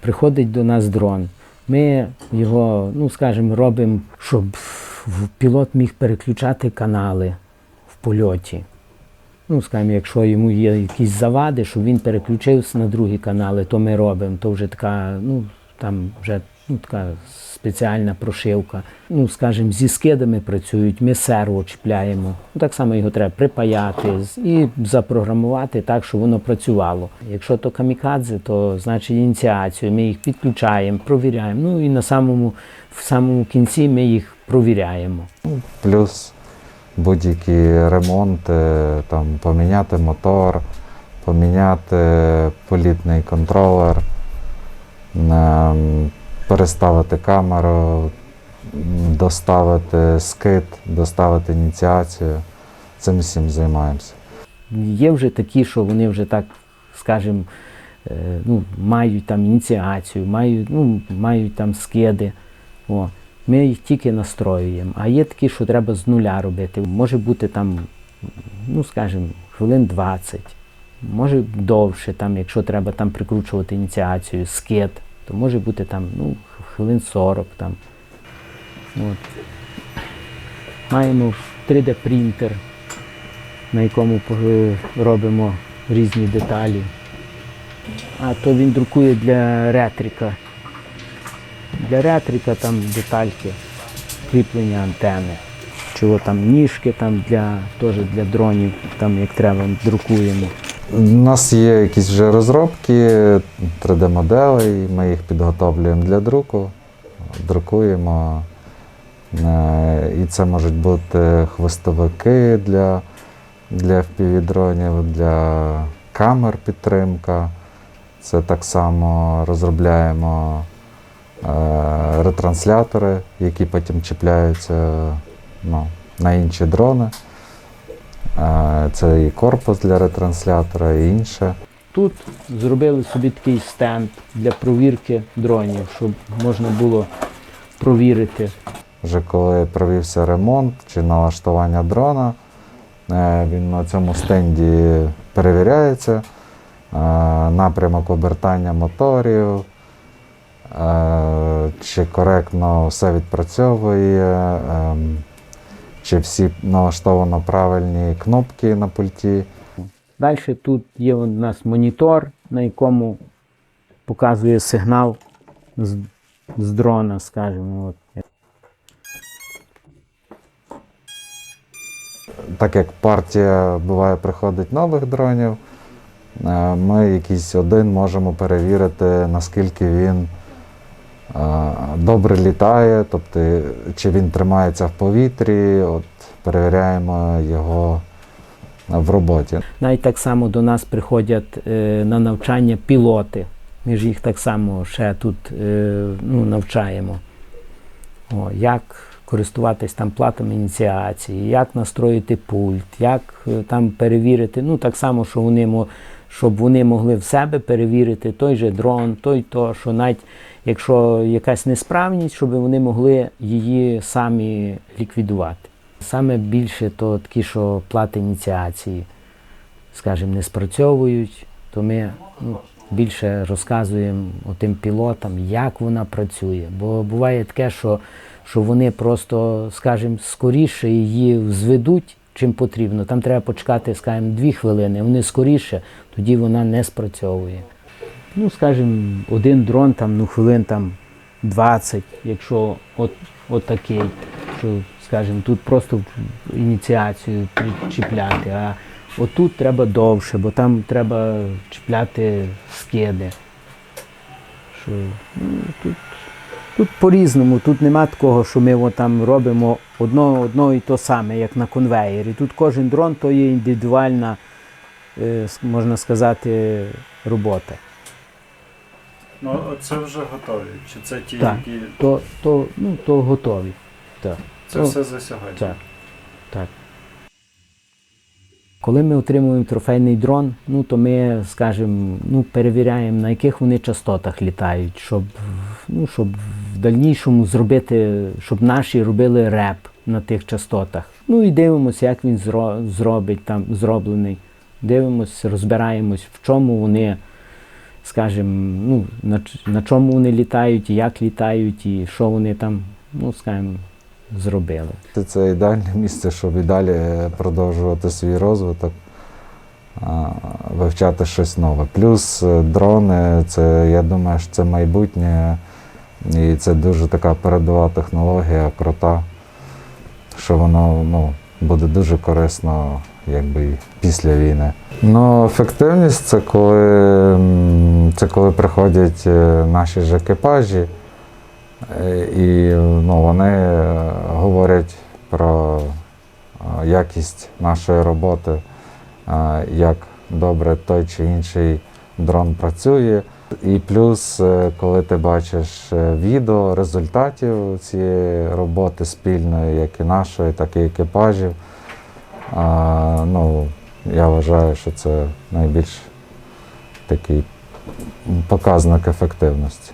приходить до нас дрон. Ми його, ну скажімо, робимо, щоб пілот міг переключати канали в польоті. Ну, скажімо, якщо йому є якісь завади, щоб він переключився на другі канали, то ми робимо. То вже така, ну там вже ну, така спеціальна прошивка. Ну, скажімо, зі скидами працюють, ми серво чіпляємо. Ну, так само його треба припаяти і запрограмувати так, щоб воно працювало. Якщо то камікадзе, то значить ініціацію. Ми їх підключаємо, провіряємо. Ну і на самому, в самому кінці ми їх провіряємо. Плюс будь-які ремонти, там, поміняти мотор, поміняти політний контролер, ем, переставити камеру, доставити скид, доставити ініціацію. Цим всім займаємося. Є вже такі, що вони вже так, скажімо, е, ну, мають там ініціацію, мають, ну, мають там скиди. О. Ми їх тільки настроюємо. А є такі, що треба з нуля робити. Може бути там, ну скажімо, хвилин 20, може довше, там, якщо треба там прикручувати ініціацію, скид, то може бути там ну, хвилин 40. Там. От. Маємо 3D принтер на якому е, робимо різні деталі. А то він друкує для ретрика. Для ретрика там детальки, кріплення антени. Чого там ніжки там для, теж для дронів, там як треба, друкуємо. У нас є якісь вже розробки 3D-моделей, ми їх підготовлюємо для друку, друкуємо. Е, І це можуть бути хвостовики для, для FPV-дронів, для камер підтримка. Це так само розробляємо е, ретранслятори, які потім чіпляються ну, на інші дрони. Це і корпус для ретранслятора, і інше. Тут зробили собі такий стенд для провірки дронів, щоб можна було провірити. Вже коли провівся ремонт чи налаштування дрона, е, він на цьому стенді перевіряється, е, напрямок обертання моторів, е, чи коректно все відпрацьовує, ем, чи всі налаштовано правильні кнопки на пульті. Далі тут є у нас монітор, на якому показує сигнал з, з дрона, скажімо. От. так як партія буває приходить нових дронів, е, ми якийсь один можемо перевірити, наскільки він добре літає, тобто чи він тримається в повітрі, от перевіряємо його в роботі. Навіть так само до нас приходять е, на навчання пілоти. Ми ж їх так само ще тут е, ну, навчаємо. О, як користуватись там платами ініціації, як настроїти пульт, як е, там перевірити. Ну, так само, що вони, щоб вони могли в себе перевірити той же дрон, той то, що навіть якщо якась несправність, щоб вони могли її самі ліквідувати. Саме більше то такі, що плати ініціації, скажімо, не спрацьовують, то ми ну, більше розказуємо тим пілотам, як вона працює. Бо буває таке, що, що вони просто, скажімо, скоріше її зведуть, чим потрібно. Там треба почекати, скажімо, дві хвилини, вони скоріше, тоді вона не спрацьовує. Ну, скажімо, один дрон там, ну, хвилин там 20, якщо от, от такий, що, скажімо, тут просто ініціацію чіпляти, а отут треба довше, бо там треба чіпляти скиди. Що, ну, тут, тут по-різному, тут нема такого, що ми там робимо одно, одно і то саме, як на конвеєрі. Тут кожен дрон то є індивідуальна, е, можна сказати, робота. Ну, це вже готові. Чи це ті, Так. які. То, то, ну, то готові. Так. Це Ну, все за сьогодні. Так. так. Коли ми отримуємо трофейний дрон, ну то ми, скажімо, ну, перевіряємо, на яких вони частотах літають, щоб, ну, щоб в дальнішому зробити, щоб наші робили реп на тих частотах. Ну і дивимося, як він зро, зробить там зроблений. Дивимося, розбираємось, в чому вони, скажімо, ну, на, на чому вони літають, як літають, і що вони там, ну, скажімо, зробили. Це- ідеальне місце, щоб і далі продовжувати свій розвиток, вивчати щось нове. Плюс е, дрони, це, я думаю, що це майбутнє, і це дуже така передова технологія, крута, що воно ну, буде дуже корисно якби, після війни. Ну, ефективність це коли, це коли приходять е, наші ж екіпажі. Е, І ну, вони е, говорять про е, якість нашої роботи, як добре той чи інший дрон працює. І плюс, коли ти бачиш відео результатів цієї роботи спільної, як і нашої, так і екіпажів, ну, я вважаю, що це найбільш такий показник ефективності.